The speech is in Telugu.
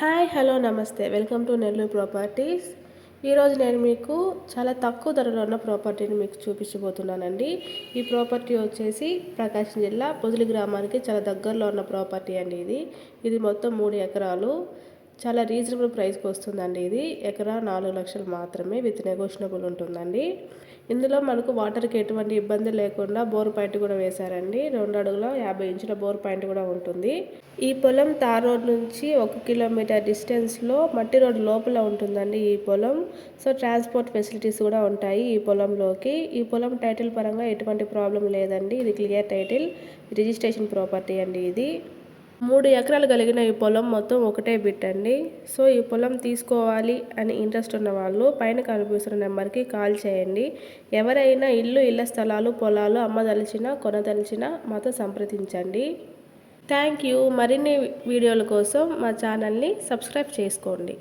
హాయ్ హలో నమస్తే. Welcome to Nellore properties. ఈరోజు నేను మీకు చాలా తక్కువ ధరలో ఉన్న ప్రాపర్టీని మీకు చూపించబోతున్నానండి. ఈ ప్రాపర్టీ వచ్చేసి ప్రకాశం జిల్లా పొదులి గ్రామానికి చాలా దగ్గరలో ఉన్న ప్రాపర్టీ అండి ఇది. ఇది మొత్తం మూడు ఎకరాలు. చాలా రీజనబుల్ ప్రైస్కి వస్తుందండి ఇది. ఎకరా నాలుగు లక్షలు మాత్రమే విత్ నెగోషియబుల్ ఉంటుందండి. ఇందులో మనకు వాటర్కి ఎటువంటి ఇబ్బంది లేకుండా బోర్ పాయింట్ కూడా వేశారండి. రెండు అడుగుల యాభై ఇంచుల బోర్ పాయింట్ కూడా ఉంటుంది. ఈ పొలం తార్ రోడ్ నుంచి ఒక కిలోమీటర్ డిస్టెన్స్లో మట్టి రోడ్ లోపల ఉంటుందండి ఈ పొలం. సో ట్రాన్స్పోర్ట్ ఫెసిలిటీస్ కూడా ఉంటాయి ఈ పొలంలోకి. ఈ పొలం టైటిల్ పరంగా ఎటువంటి ప్రాబ్లం లేదండి. ఇది క్లియర్ టైటిల్. రిజిస్ట్రేషన్ ప్రాపర్టీ అండి ఇది. మూడు ఎకరాలు కలిగిన ఈ పొలం మొత్తం ఒకటే బిట్టండి. సో ఈ పొలం తీసుకోవాలి అని ఇంట్రెస్ట్ ఉన్న వాళ్ళు పైన కనిపిస్తున్న నెంబర్కి కాల్ చేయండి. ఎవరైనా ఇల్లు ఇళ్ళ స్థలాలు పొలాలు అమ్మదలిచినా కొనదలిచినా మాతో సంప్రదించండి. Thank you. మరిన్ని వీడియోల కోసం మా ఛానల్ని సబ్స్క్రైబ్ చేసుకోండి.